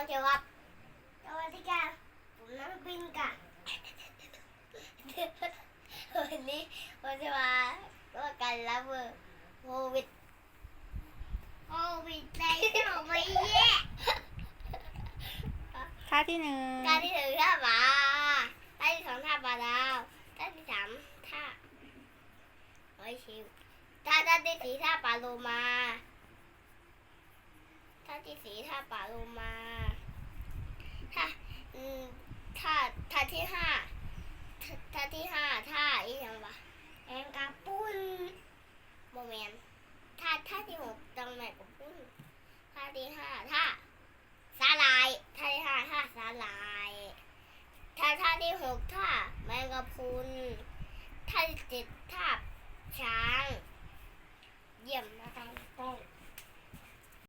องเวครับสวัสดีค่ะผมนั่งบินค่ะวันนี้ผมจะมาตัวกันรับมือโควิดโควิดใจหนูไม่แย่ท่าที่หนึ่งท่าที่หนึ่งท่าบาท่าที่สองท่าบาดาวท่าที่สามท่าโอ้ยชิวท่าท่าที่สี่ท่าปลาโลมาท่าที่สี่ท่าปลาโลมา ท่าที่ห้าท่าที่ห้าท่าอีหยังวะแองกาปุ้นโมเมนท่าท่าที่หกตังแม่กับปุ้นท่าที่ห้าท่าสาลายท่าที่ห้าท่าสาลายท่าท่าที่หกท่าแมงกะพุนท่าที่เจ็ดท่าช้าง